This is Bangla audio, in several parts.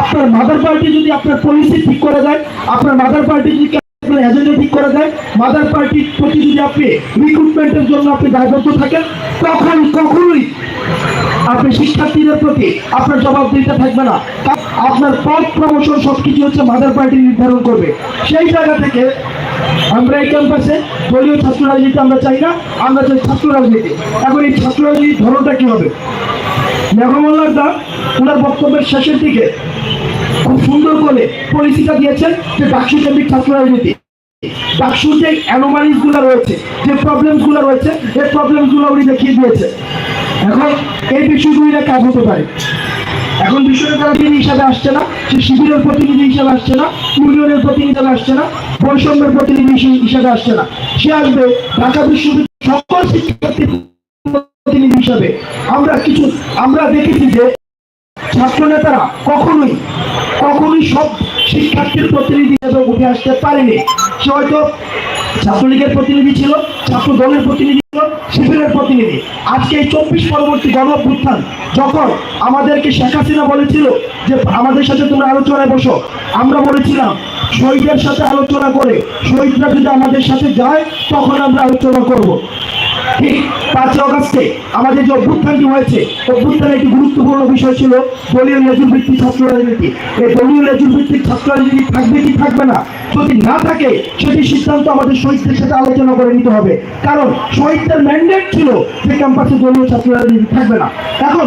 আপনার মাদার পার্টি যদি আপনার পলিসি ঠিক করে দেয় আপনার মাদার পার্টি যদি এজেন্ডা ঠিক করে দেয় মাদার পার্টির প্রতি যদি আপনি রিক্রুটমেন্টের জন্য আপনি দায়বদ্ধ থাকেন, তখন কখনোই আপনি শিক্ষার্থীদের প্রতি আপনার জবাবদিহিতা থাকবে না। আপনার পথ প্রমোশন সবকিছু হচ্ছে মাদার পার্টি নির্ধারণ করবে। সেই জায়গা থেকে আমরা এই ক্যাম্পাসে দলীয় ছাত্র রাজনীতি আমরা চাই না, আমরা চাই ছাত্র রাজনীতি। এখন এই ছাত্র রাজনীতির ধরনটা কি হবে? মেঘমল্লার দা, ওনার বক্তব্যের শেষের দিকে খুব সুন্দর করে পলিসিটা দিয়েছেন যে ডাকসু কেন্দ্রিক ছাত্র রাজনীতি। ডাকসুর যে অ্যানোমালিসগুলো রয়েছে, যে প্রবলেমসগুলো রয়েছে এই প্রবলেমসগুলো উনি দেখিয়ে দিয়েছে এখন এই বিষয়গুলিরা কাজ হতে পারে। এখন বিষয়টা তারা হিসাবে আসছে না, সে শিবিরের প্রতিনিধি হিসাবে আসছে না, ইউনিয়নের প্রতিনিধি হিসাবে আসছে না। বৈষম্যের প্রতিনিধি হিসেবে- আসছে না। সে আসবে ঢাকা বিশ্ববিদ্যালয়ের সকল শিক্ষার্থীর প্রতিনিধি আমরা কিছু আমরা দেখেছি যে ছাত্র নেতারা কখনোই কখনোই সব শিক্ষার্থীর প্রতিনিধি হিসেবে উঠে আসতে পারেনি। সে হয়তো ছাত্রলীগের প্রতিনিধি ছিল ছাত্র দলের প্রতিনিধি ছিল, শিবিরের প্রতিনিধি। আজকে এই চব্বিশ পরবর্তী গণ যখন আমাদেরকে শেখ হাসিনা বলেছিল যে আমাদের সাথে তোমরা আলোচনায় বসো, আমরা বলেছিলাম শহীদের সাথে আলোচনা করে, শহীদরা যদি আমাদের সাথে যায়, তখন আমরা আলোচনা করব। ঠিক পাঁচই অগস্টে আমাদের যে অভ্যুত্থানটি হয়েছে অভ্যুত্থানের একটি গুরুত্বপূর্ণ বিষয় ছিল দলীয় লেজুর ভিত্তিক ছাত্র রাজনীতি। এই দলীয় লেজুর ভিত্তিক ছাত্র রাজনীতি থাকবে কি থাকবে না, যদি না থাকে, সেটি সিদ্ধান্ত আমাদের শহীদদের সাথে আলোচনা করে নিতে হবে। কারণ শহীদদের ম্যান্ডেট ছিল যে ক্যাম্পাসে দলীয় ছাত্র রাজনীতি থাকবে না। এখন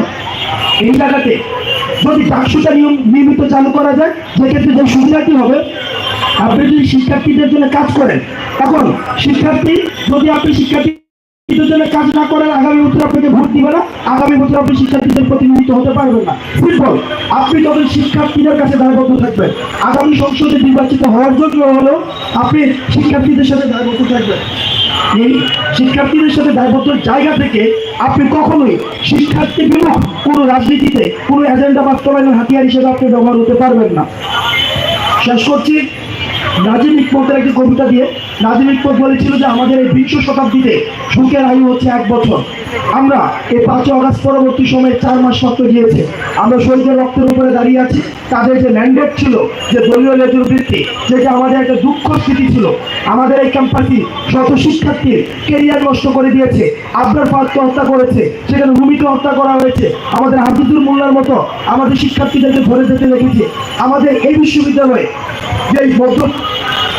এই জায়গাতে যদি ডাকসুটা নিয়ম নিয়মিত চালু করা যায় সেক্ষেত্রে যে সুবিধাটি হবে আপনি যদি শিক্ষার্থীদের জন্য কাজ করেন এখন শিক্ষার্থী, যদি আপনি শিক্ষার্থী শিক্ষার্থীদের জন্য কাজ না করেন, আগামী বছর আপনাকে ভোট দিবে না, আগামী বছর আপনি শিক্ষার্থীদের প্রতিনিধিত্ব হতে পারবেন না। সিম্পল আপনি তখন শিক্ষার্থীদের কাছে দায়বদ্ধ থাকবেন, আগামী সংসদে নির্বাচিত হওয়ার জন্য হলেও আপনি শিক্ষার্থীদের সাথে দায়বদ্ধ থাকবেন। এই শিক্ষার্থীদের সাথে দায়বদ্ধ জায়গা থেকে আপনি কখনোই শিক্ষার্থী বিমুখ কোনো রাজনীতিতে কোনো এজেন্ডা বাস্তবায়নের হাতিয়ার হিসেবে আপনি ব্যবহার হতে পারবেন না। শেষ করছি। নাজিম ইকবলের একটি কবিতা দিয়ে, নাজিম ইকবল বলেছিল যে আমাদের এই বিংশ শতাব্দীতে সুখের আয়ু হচ্ছে এক বছর। আমরা এই পাঁচই অগাস্ট পরবর্তী সময়ে চার মাস রক্ত দিয়েছে। আমরা শহীদের রক্তের উপরে দাঁড়িয়ে আছি। তাদের যে ম্যান্ডেট ছিল, যে দলীয় লেজুর বৃত্তি যেটা আমাদের একটা দুঃখ স্থিতি ছিল, আমাদের এই ক্যাম্পাসি শত শিক্ষার্থীর কেরিয়ার নষ্ট করে দিয়েছে। আবদার পাত্র হত্যা করেছে, সেখানে ভূমিকে হত্যা করা হয়েছে। আমাদের হাফিজুর মোল্লার মতো আমাদের শিক্ষার্থীদেরকে ধরে যেতে লেগেছে আমাদের এই বিশ্ববিদ্যালয়ে যে মধ্য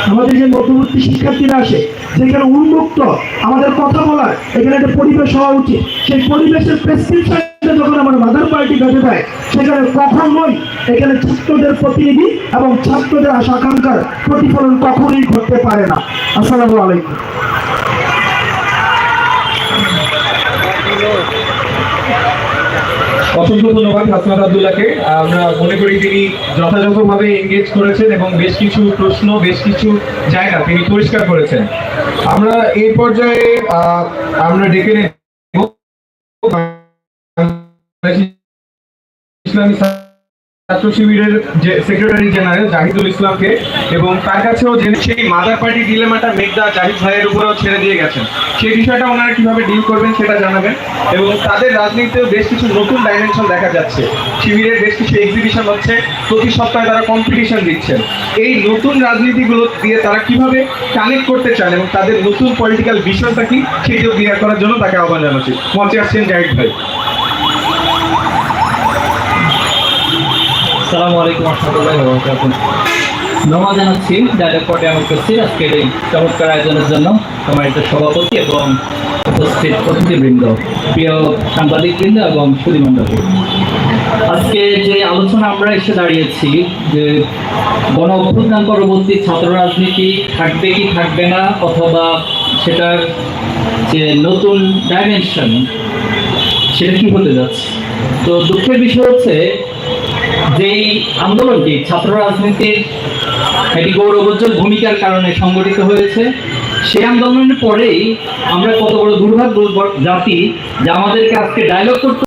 আমাদের যে মধ্যবর্তী শিক্ষার্থীরা আসে যেখানে উন্মুক্ত, আমাদের কথা বলার, এখানে একটা পরিবেশ হওয়া উচিত। সেই পরিবেশের প্রেসক্রিপশন যখন আমার মাদার পার্টি বেঁধে দেয়, সেখানে কখনোই এখানে ছাত্রদের প্রতিনিধি এবং ছাত্রদের আশা আকাঙ্ক্ষার প্রতিফলন কখনোই ঘটতে পারে না। আসসালামু আলাইকুম। অসংখ্য ধন্যবাদ হাসনাত আবদুল্লাহকে। আমরা মনে করি তিনি যথাযথভাবে এঙ্গেজ করেছেন এবং বেশ কিছু প্রশ্ন, বেশ কিছু জায়গা তিনি পরিষ্কার করেছেন। আমরা এই পর্যায়ে আমরা ডেকে নেব। ইসলামী ছাত্র শিবিরের যে সেক্রেটারি জেনারেল জাহিদুল ইসলামকে এবং তার কাছেও জেনে সেই মাদার পার্টি ডিলেমাটা মেঘদা জাহিদ ভাইয়ের উপরেও ছেড়ে দিয়ে গেছেন। সেই বিষয়টা ওনারা কীভাবে ডিল করবেন সেটা জানাবেন এবং তাদের রাজনীতিতেও বেশ কিছু নতুন ডাইমেনশন দেখা যাচ্ছে। শিবিরের বেশ কিছু এক্সিবিশন হচ্ছে, প্রতি সপ্তাহে তারা কম্পিটিশন দিচ্ছেন। এই নতুন রাজনীতিগুলো দিয়ে তারা কীভাবে কানেক্ট করতে চান এবং তাদের নতুন পলিটিক্যাল বিষয়টা কি, সেটিও ক্লিয়ার করার জন্য তাকে আহ্বান জানাচ্ছি। মঞ্চে আসছেন জাহিদ ভাই। সালামু আলাইকুম জানাচ্ছি পটে আমি করছি আজকের এই চমৎকার আয়োজনের জন্য আমার একটা সভাপতি এবং উপস্থিত প্রিয় সাংবাদিকবৃন্দ এবং আজকে যে আলোচনা আমরা এসে দাঁড়িয়েছি, যে গণ অভ্যুত্থান পরবর্তী ছাত্র রাজনীতি থাকবে কি থাকবে না, অথবা সেটার যে নতুন ডাইমেনশন সেটা কি হতে যাচ্ছে? তো দুঃখের বিষয় হচ্ছে যেই আন্দোলনটি ছাত্র রাজনীতির একটি গৌরবোজ্জ্বল ভূমিকার কারণে সংগঠিত হয়েছে, সেই আন্দোলনের পরেই আমরা কত বড় দুর্ভাগ্য জাতি যে আমাদেরকে আজকে ডায়লগ করতে